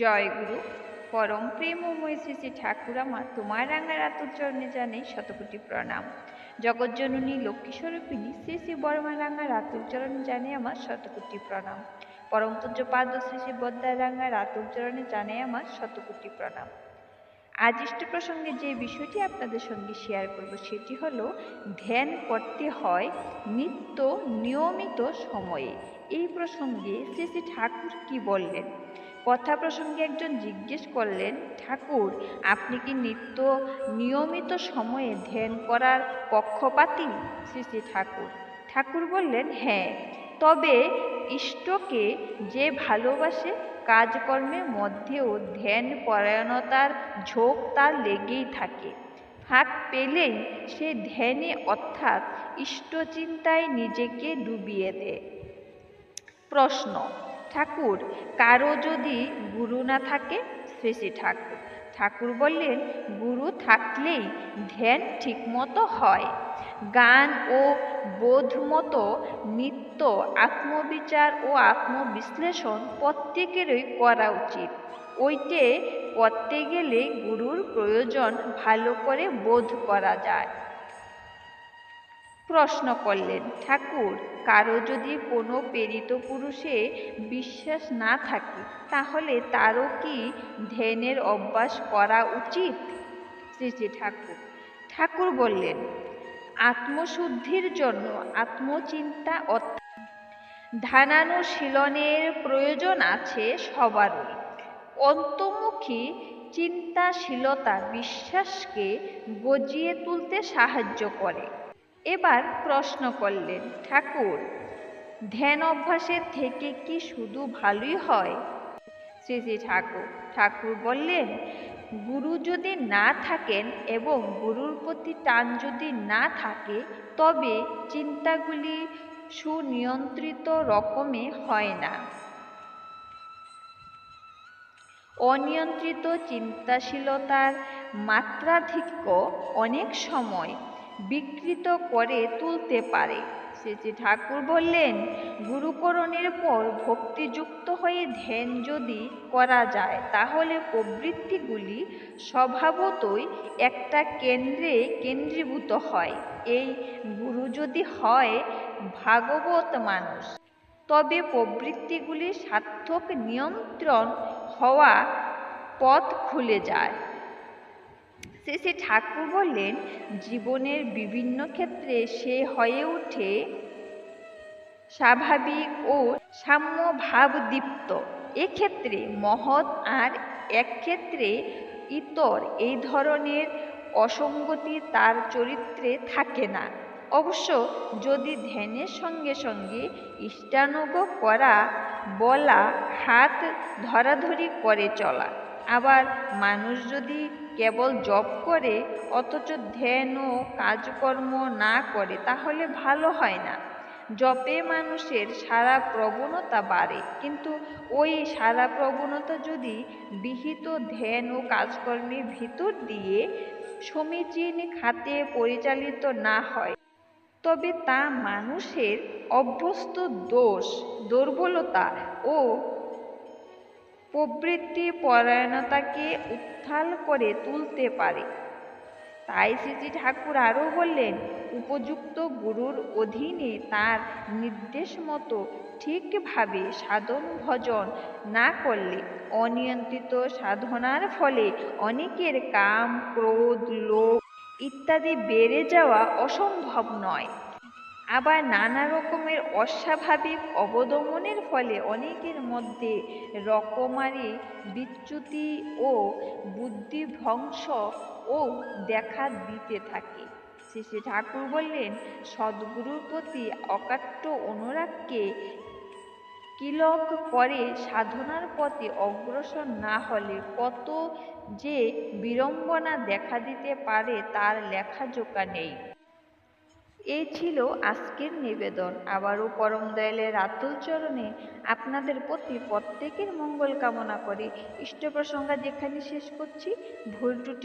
জয় গুরু। পরম প্রেমময় শ্রী শ্রী ঠাকুর আমার তোমার রাঙা রাতুর চরণে জানে শতকোটি প্রণাম। জগজ্জননী লক্ষ্মী স্বরূপিণী শ্রী শ্রী বর্মা রাঙা রাতুর চরণে জানে আমার শতকোটি প্রণাম। পরম পূজ্য পাদ শ্রী শ্রী বদ্যা রাঙা রাতুর চরণে জানে আমার শতকোটি প্রণাম। আজ ইষ্ট প্রসঙ্গে যে বিষয়টি আপনাদের সঙ্গে শেয়ার করব সেটি হলো, ধ্যান করতে হয় নিত্য নিয়মিত সময়ে। এই প্রসঙ্গে শ্রী শ্রী ঠাকুর কি বললেন? কথা প্রসঙ্গে একজন জিজ্ঞেস করলেন, ঠাকুর, আপনি কি নিত্য নিয়মিত সময়ে ধ্যান করার পক্ষপাতী? শ্রী শ্রী ঠাকুর। ঠাকুর বললেন হ্যাঁ তবে ইষ্টকে যে ভালোবাসে কাজকর্মের মধ্যেও ধ্যান পরায়ণতার ঝোঁক তার লেগেই থাকে। ফাঁক পেলেই সে ধ্যানে অর্থাৎ ইষ্টচিন্তায় নিজেকে ডুবিয়ে দেয়। প্রশ্ন, ঠাকুর, কারও যদি গুরু না থাকে শ্রী ঠাকুর। ঠাকুর বললেন গুরু থাকলেই ধ্যান ঠিকমতো হয়। গান ও বোধ মতো নিত্য আত্মবিচার ও আত্মবিশ্লেষণ প্রত্যেকেরই করা উচিত। ওইটে করতে গেলে গুরুর প্রয়োজন ভালো করে বোধ করা যায়। প্রশ্ন করলেন, ঠাকুর, কারও যদি কোনো প্রেরিত পুরুষে বিশ্বাস না থাকে, তাহলে তারও কি ধ্যানের অভ্যাস করা উচিত? শ্রী শ্রী ঠাকুর। ঠাকুর বললেন, আত্মশুদ্ধির জন্য আত্মচিন্তা ধ্যানানুশীলনের প্রয়োজন আছে সবারই। অন্তমুখী চিন্তাশীলতা বিশ্বাসকে গজিয়ে তুলতে সাহায্য করে। এবার প্রশ্ন করলেন, ঠাকুর, ধ্যান অভ্যাসের থেকে কি শুধু ভালোই হয়? শ্রী শ্রী ঠাকুর ঠাকুর বললেন, গুরু যদি না থাকেন এবং গুরুর প্রতি টান যদি না থাকে, তবে চিন্তাগুলি সুনিয়ন্ত্রিত রকমে হয় না। অনিয়ন্ত্রিত চিন্তাশীলতার মাত্রাধিক্য অনেক সময় বিকৃত করে তুলতে পারে। শ্রী ঠাকুর বললেন, গুরুকরণের পর ভক্তিযুক্ত হয়ে ধ্যান যদি করা যায়, তাহলে প্রবৃত্তিগুলি স্বভাবতই একটা কেন্দ্রে কেন্দ্রীভূত হয়। এই গুরু যদি হয়, ভাগবত মানুষ। তবে প্রবৃত্তিগুলি সার্থক নিয়ন্ত্রণ হওয়া পথ খুলে যায়। শেষে ঠাকুর বললেন, জীবনের বিভিন্ন ক্ষেত্রে সে হয়ে ওঠে স্বাভাবিক ও সাম্য ভাবদীপ্ত এক্ষেত্রে মহৎ আর এক ক্ষেত্রে ইতর। এই ধরনের অসঙ্গতি তার চরিত্রে থাকে না। অবশ্য যদি ধ্যানের সঙ্গে সঙ্গে ইষ্টানুগ করা, বলা, হাত ধরাধরি করে চলা আবার মানুষ যদি কেবল জপ করে, অথচ ধ্যান ও কাজকর্ম না করে, তাহলে ভালো হয় না। জপে মানুষের সারা প্রবণতা বাড়ে, কিন্তু ওই সারা প্রবণতা যদি বিহিত ধ্যান ও কাজকর্মের ভিতর দিয়ে সমীচীন খাতে পরিচালিত না হয়, তবে তা মানুষের অভ্যস্ত দোষ, দুর্বলতা ও প্রবৃত্তি পরায়ণতাকে উত্থাল করে তুলতে পারে। তাই শ্রীজি ঠাকুর আরও বললেন, উপযুক্ত গুরুর অধীনে তার নির্দেশ মতো ঠিকভাবে সাধন ভজন না করলে অনিয়ন্ত্রিত সাধনার ফলে অনেকের কাম, ক্রোধ, লোভ ইত্যাদি বেড়ে যাওয়া অসম্ভব নয়। আবার নানা রকমের অস্বাভাবিক অবদমনের ফলে অনেকের মধ্যে রকমারি বিচ্যুতি ও বুদ্ধিভ্রংশ ও দেখা দিতে থাকে। শ্রী ঠাকুর বললেন, সদ্গুরুর প্রতি অকাট্য অনুরাগকে কিলক করে সাধনার পথে অগ্রসর না হলে কত যে বিড়ম্বনা দেখা দিতে পারে তার লেখা লেখাজোকা নেই। এই ছিল আজকের নিবেদন। আবারও পরম দয়ালের আতুল চরণে আপনাদের প্রতি প্রত্যেকের মঙ্গল কামনা করে। ইষ্ট প্রসঙ্গা যেখানে শেষ করছি। ভুল ত্রুটি